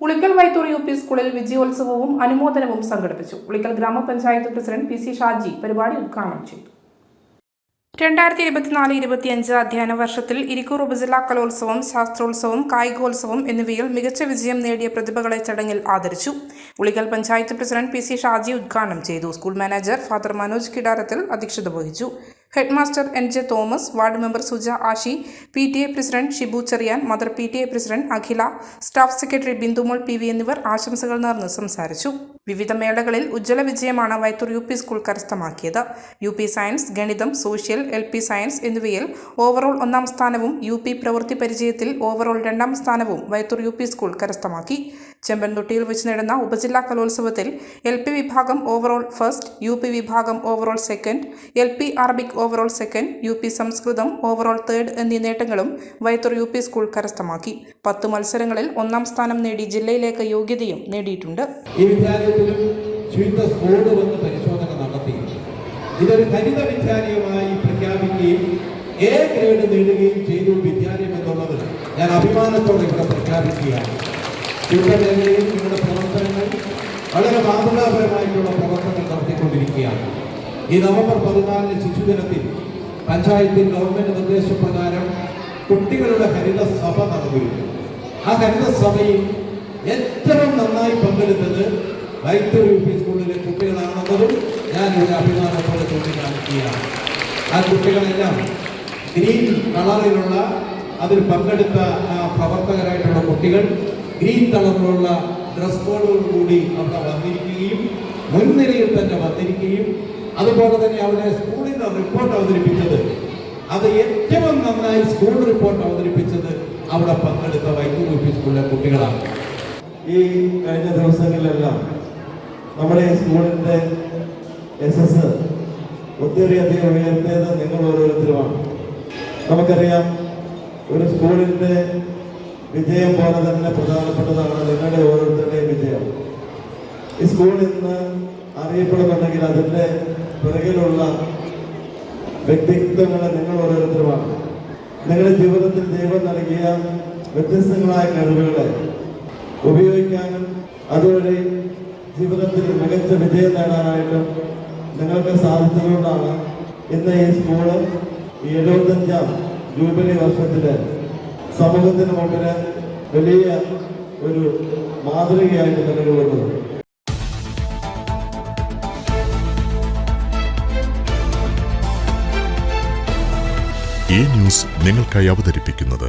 Ulikkal Vaithur U P സ്കൂളിൽ വിജയോത്സവവും അനുമോദനവും സംഘടിപ്പിച്ചു. ഉളിക്കൽ ഗ്രാമപഞ്ചായത്ത് പ്രസിഡന്റ് പി സി ഷാജി പരിപാടി ഉദ്ഘാടനം ചെയ്തു. രണ്ടായിരത്തി ഇരുപത്തിനാല് ഇരുപത്തിയഞ്ച് അധ്യയന വർഷത്തിൽ ഇരിക്കൂർ ഉപജില്ലാ കലോത്സവം ശാസ്ത്രോത്സവം കായികോത്സവം എന്നിവയിൽ മികച്ച വിജയം നേടിയ പ്രതിഭകളെ ചടങ്ങിൽ ആദരിച്ചു. Ulikkal panchayat president P C Shaji ഉദ്ഘാടനം ചെയ്തു. School manager father Manoj Kidarathil അധ്യക്ഷത വഹിച്ചു. Headmaster N J Thomas ward member Suja Ashi P T A president Shibu Cherian mother P T A president Akhila staff secretary Bindumol P V എന്നിവർ ആശംസകൾ നേർന്ന് സംസാരിച്ചു. വിവിധ മേളകളിൽ ഉജ്ജ്വല വിജയമാണ് വൈത്തൂർ യു പി സ്കൂൾ കരസ്ഥമാക്കിയത്. യു പി സയൻസ് ഗണിതം സോഷ്യൽ എൽ പി സയൻസ് എന്നിവയിൽ ഓവറോൾ ഒന്നാം സ്ഥാനവും യു പി പ്രവൃത്തി പരിചയത്തിൽ ഓവറോൾ രണ്ടാം സ്ഥാനവും വൈത്തൂർ യു പി സ്കൂൾ കരസ്ഥമാക്കി. ചെമ്പൻതൊട്ടിയിൽ വെച്ച് നടന്ന ഉപജില്ലാ കലോത്സവത്തിൽ എൽ പി വിഭാഗം ഓവറോൾ ഫസ്റ്റ് യു പി വിഭാഗം overall second L P Arabic overall second U P Samskritam overall third എന്നീ നേട്ടങ്ങളും വൈത്തൂർ യു പി സ്കൂൾ കരസ്ഥമാക്കി. പത്ത് മത്സരങ്ങളിൽ ഒന്നാം സ്ഥാനം നേടി ജില്ലയിലേക്ക് യോഗ്യതയും നേടിയിട്ടുണ്ട്. വിദ്യാലയത്തിലും ശുദ്ധ സ്കോഡ് വന്ന് പരിശോധന നടത്തി. ഇതൊരു ഹരിത വിദ്യാലയമായി പ്രഖ്യാപിക്കുകയും എ ഗ്രേഡ് നേടുകയും ചെയ്തു വിദ്യാലയം എന്നുള്ളത് ഞാൻ അഭിമാനത്തോടെ ഇവിടെ പ്രഖ്യാപിക്കുകയാണ്. ശുദ്ധമേഖലയിൽ നിങ്ങളുടെ പ്രവർത്തനങ്ങൾ വളരെ മാതൃകാപരമായിട്ടുള്ള പ്രവർത്തനങ്ങൾ നടത്തിക്കൊണ്ടിരിക്കുകയാണ്. ഈ നവംബർ പതിനാലിന് ശിശുദിനത്തിൽ പഞ്ചായത്തിൽ ഗവൺമെന്റ് നിർദ്ദേശപ്രകാരം കുട്ടികളുടെ ഹരിത സഭ നടന്നിരുന്നു. ആ ഹരിത സഭയിൽ ഏറ്റവും നന്നായി പങ്കെടുത്തത് വൈത്തൂർ യു പി സ്കൂളിലെ കുട്ടികളാണെന്നതും ഞാൻ ഒരു അഭിമാനത്തോടെ ചൂണ്ടിക്കാണിക്കുകയാണ് ആ കുട്ടികളെല്ലാം ഗ്രീൻ കളറിലുള്ള അതിൽ പങ്കെടുത്ത പ്രവർത്തകരായിട്ടുള്ള കുട്ടികൾ ഗ്രീൻ കളറിലുള്ള ഡ്രസ് കോഡോടുകൂടി അവിടെ വന്നിരിക്കുകയും മുൻനിരയിൽ തന്നെ വന്നിരിക്കുകയും അതുപോലെ തന്നെ അവിടെ സ്കൂളിന്റെ റിപ്പോർട്ട് അവതരിപ്പിച്ചത്. അത് ഏറ്റവും നന്നായി സ്കൂൾ റിപ്പോർട്ട് അവതരിപ്പിച്ചത് അവിടെ പങ്കെടുത്ത വൈദ്യുതി സ്കൂളിലെ കുട്ടികളാണ്. ഈ കഴിഞ്ഞ ദിവസങ്ങളിലെല്ലാം നമ്മുടെ സ്കൂളിന്റെ എസ് എസ് ഒത്തിരിയധികം ഉയർത്തിയത് നിങ്ങൾ ഓരോരുത്തരുമാണ്. നമുക്കറിയാം ഒരു സ്കൂളിന്റെ വിജയം പോലെ തന്നെ പ്രധാനപ്പെട്ടതാണ് നിങ്ങളുടെ ഓരോരുത്തരുടെയും വിജയം. ഈ സ്കൂൾ ഇന്ന് അറിയപ്പെടുന്നുണ്ടെങ്കിൽ അതിന്റെ പിറകിലുള്ള വ്യക്തിത്വങ്ങൾ നിങ്ങൾ ഓരോരുത്തരുമാണ്. നിങ്ങളുടെ ജീവിതത്തിൽ ദൈവം നൽകിയ വ്യത്യസ്തങ്ങളായ കഴിവുകളെ ഉപയോഗിക്കാനും അതുവഴി ജീവിതത്തിൽ മികച്ച വിജയം നേടാനായിട്ടും നിങ്ങൾക്ക് സാധിച്ചതുകൊണ്ടാണ് ഇന്ന് ഈ സ്കൂൾ എഴുപത്തഞ്ചാം ജൂബിലി വർഷത്തിൽ സമൂഹത്തിന് മുമ്പിൽ വലിയ ഒരു മാതൃകയായിട്ട് നിലകൊള്ളുന്നത് ഈ ന്യൂസ് നിങ്ങൾക്കായി അവതരിപ്പിക്കുന്നത്